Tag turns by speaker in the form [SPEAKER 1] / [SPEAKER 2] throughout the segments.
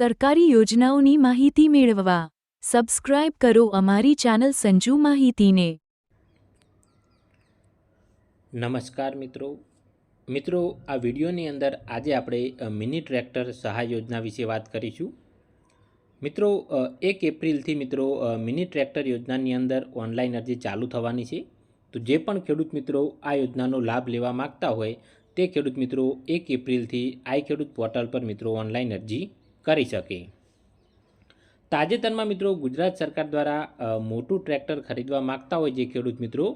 [SPEAKER 1] સરકારી યોજનાઓની માહિતી મેળવવા. સબસ્ક્રાઇબ કરો અમારી ચેનલ સંજુ માહિતીને.
[SPEAKER 2] નમસ્કાર મિત્રો. મિત્રો, આ વિડીયોની અંદર આજે આપણે મિની ટ્રેક્ટર સહાય યોજના વિશે વાત કરીશું. મિત્રો એક એપ્રિલથી મિત્રો મિની ટ્રેક્ટર યોજનાની અંદર ઓનલાઈન અરજી ચાલુ થવાની છે. તો જે પણ ખેડૂત મિત્રો આ યોજનાનો લાભ લેવા માગતા હોય, તે ખેડૂત મિત્રો એક એપ્રિલથી આઈ ખેડૂત પોર્ટલ પર મિત્રો ઓનલાઈન અરજી કરી શકે. તાજેતરમાં મિત્રો ગુજરાત સરકાર દ્વારા મોટું ટ્રેક્ટર ખરીદવા માગતા હોય જે ખેડૂત મિત્રો,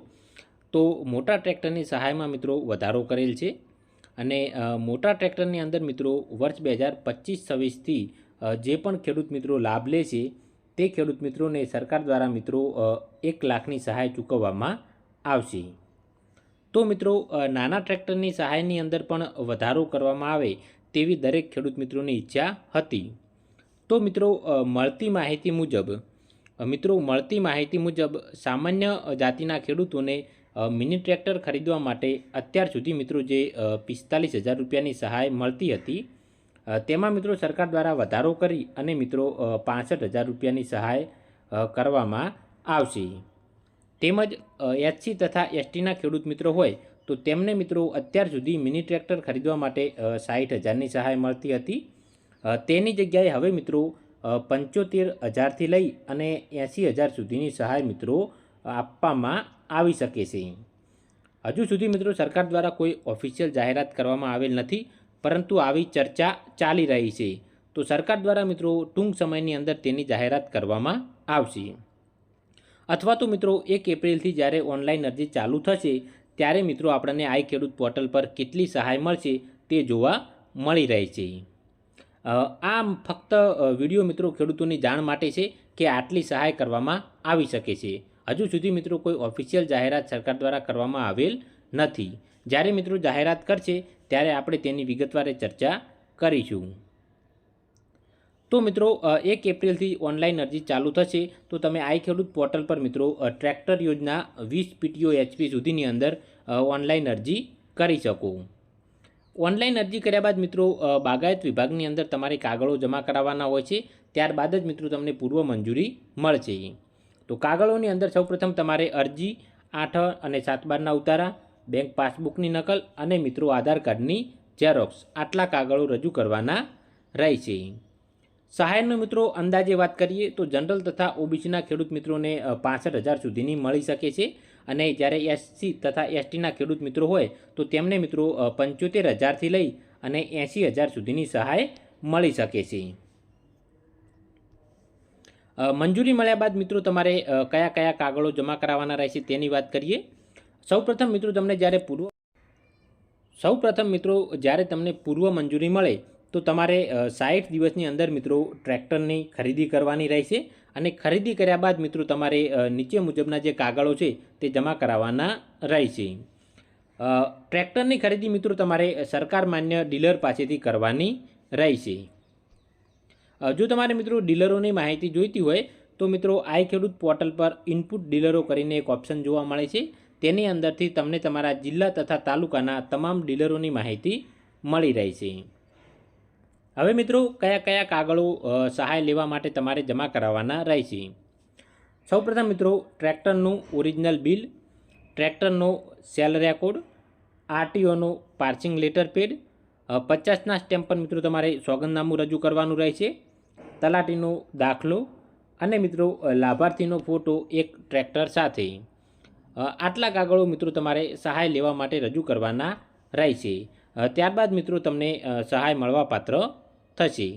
[SPEAKER 2] તો મોટા ટ્રેક્ટરની સહાયમાં મિત્રો વધારો કરેલ છે. અને મોટા ટ્રેક્ટરની અંદર મિત્રો વર્ષ બે હજાર પચીસ છવ્વીસથી જે પણ ખેડૂત મિત્રો લાભ લે છે, તે ખેડૂત મિત્રોને સરકાર દ્વારા મિત્રો એક લાખની સહાય ચૂકવવામાં આવશે. તો મિત્રો નાના ટ્રેક્ટરની સહાયની અંદર પણ વધારો કરવામાં આવે તેવી દરેક ખેડૂત મિત્રોની ઈચ્છા હતી. તો મિત્રો મળતી માહિતી મુજબ મિત્રો, મળતી માહિતી મુજબ સામાન્ય જાતિના ખેડૂતોને મિની ટ્રેક્ટર ખરીદવા માટે અત્યાર સુધી મિત્રો જે પિસ્તાલીસ હજાર રૂપિયાની સહાય મળતી હતી તેમાં મિત્રો સરકાર દ્વારા વધારો કરી અને મિત્રો પાસઠ હજાર રૂપિયાની સહાય કરવામાં આવશે. તેમજ એચસી તથા એસટીના ખેડૂત મિત્રો હોય તો તેમને મિત્રો અત્યાર સુધી મિની ટ્રેક્ટર ખરીદવા માટે સાઠ હજારની સહાય મળતી હતી. તેની જગ્યાએ હવે મિત્રો પંચોતેર હજારથી લઈ અને એંસી હજાર સુધીની સહાય મિત્રો આપવામાં આવી શકે છે. હજુ સુધી મિત્રો સરકાર દ્વારા કોઈ ઓફિશિયલ જાહેરાત કરવામાં આવેલ નથી, પરંતુ આવી ચર્ચા ચાલી રહી છે. તો સરકાર દ્વારા મિત્રો ટૂંક સમયની અંદર તેની જાહેરાત કરવામાં આવશે. અથવા તો મિત્રો એક એપ્રિલથી જ્યારે ઓનલાઈન અરજી ચાલુ થશે ત્યારે મિત્રો આપણને આઈ ખેડૂત પોર્ટલ પર કેટલી સહાય મળશે તે જોવા મળી રહી છે. આ ફક્ત વીડિયો મિત્રો ખેડૂતોની જાણ માટે છે કે આટલી સહાય કરવામાં આવી શકે છે. હજુ સુધી મિત્રો કોઈ ઓફિશિયલ જાહેરાત સરકાર દ્વારા કરવામાં આવેલ નથી. જ્યારે મિત્રો જાહેરાત કરશે, ત્યારે આપણે તેની વિગતવારે ચર્ચા કરીશું. તો મિત્રો એક એપ્રિલથી ઓનલાઈન અરજી ચાલુ થશે. તો તમે આઈ ખેડૂત પોર્ટલ પર મિત્રો ટ્રેક્ટર યોજના વીસ પીટીઓ એચપી સુધીની અંદર ઓનલાઈન અરજી કરી શકો. ઓનલાઈન અરજી કર્યા બાદ મિત્રો બાગાયત વિભાગની અંદર તમારે કાગળો જમા કરાવવાના હોય છે. ત્યારબાદ જ મિત્રો તમને પૂર્વ મંજૂરી મળશે. તો કાગળોની અંદર સૌપ્રથમ તમારે અરજી, આઠ અને સાત બારના ઉતારા, બેંક પાસબુકની નકલ અને મિત્રો આધાર કાર્ડની ઝેરોક્સ. આટલા કાગળો રજૂ કરવાના રહેશે. સહાયનો મિત્રો અંદાજે વાત કરીએ તો જનરલ તથા ઓબીસીના ખેડૂત મિત્રોને પાસઠ હજાર સુધીની મળી શકે છે. અને જ્યારે એસસી તથા એસટીના ખેડૂત મિત્રો હોય, તો તેમને મિત્રો પંચોતેર હજારથી લઈ અને એંસી હજાર સુધીની સહાય મળી શકે છે. મંજૂરી મળ્યા બાદ મિત્રો તમારે કયા કયા કાગળો જમા કરાવવાના રહેશે તેની વાત કરીએ. સૌપ્રથમ મિત્રો તમને જ્યારે પૂર્વ, સૌપ્રથમ મિત્રો જ્યારે તમને પૂર્વ મંજૂરી મળે તો તમારે સાઠ દિવસની અંદર મિત્રો ટ્રેક્ટરની ખરીદી કરવાની રહેશે અને ખરીદી કર્યા બાદ મિત્રો તમારે નીચે મુજબના જે કાગળો છે તે જમા કરાવવાના રહેશે. ટ્રેક્ટરની ખરીદી મિત્રો તમારે સરકાર માન્ય ડીલર પાસેથી કરવાની રહેશે. જો તમારે મિત્રો ડીલરોની માહિતી જોઈતી હોય તો મિત્રો આઈ ખેડૂત પોર્ટલ પર ઇનપુટ ડીલરો કરીને એક ઓપ્શન જોવા મળે છે. તેની અંદરથી તમને તમારા જિલ્લા તથા તાલુકાના તમામ ડીલરોની માહિતી મળી રહેશે. હવે મિત્રો, કયા કયા કાગળો સહાય લેવા માટે તમારે જમા કરાવવાના રહેશે? સૌપ્રથમ મિત્રો, ટ્રેક્ટરનું ઓરિજિનલ બિલ, ટ્રેક્ટરનો સેલ રેકોર્ડ, આરટીઓનો પાર્સિંગ લેટર પેડ પચાસના સ્ટેમ્પ પર મિત્રો તમારે સોગંદનામું રજૂ કરવાનું રહેશે, તલાટીનો દાખલો અને મિત્રો લાભાર્થીનો ફોટો એક ટ્રેક્ટર સાથે. આટલા કાગળો મિત્રો તમારે સહાય લેવા માટે રજૂ કરવાના રહેશે. ત્યારબાદ મિત્રો તમને સહાય મળવાપાત્ર થશે.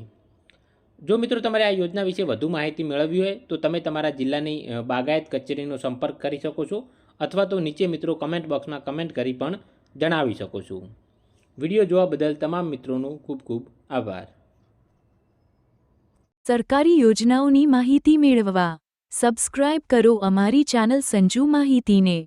[SPEAKER 2] જો મિત્રો તમારે આ યોજના વિશે વધુ માહિતી મેળવવી હોય, તો તમે તમારા જિલ્લાની બાગાયત કચેરીનો સંપર્ક કરી શકો છો, અથવા તો નીચે મિત્રો કમેન્ટ બોક્સમાં કમેન્ટ કરી પણ જણાવી શકો છો. વીડિયો જોવા બદલ તમામ મિત્રોનો ખૂબ ખૂબ આભાર.
[SPEAKER 1] સરકારી યોજનાઓની માહિતી મેળવવા સબસ્ક્રાઇબ કરો અમારી ચેનલ સંજુ માહિતીને.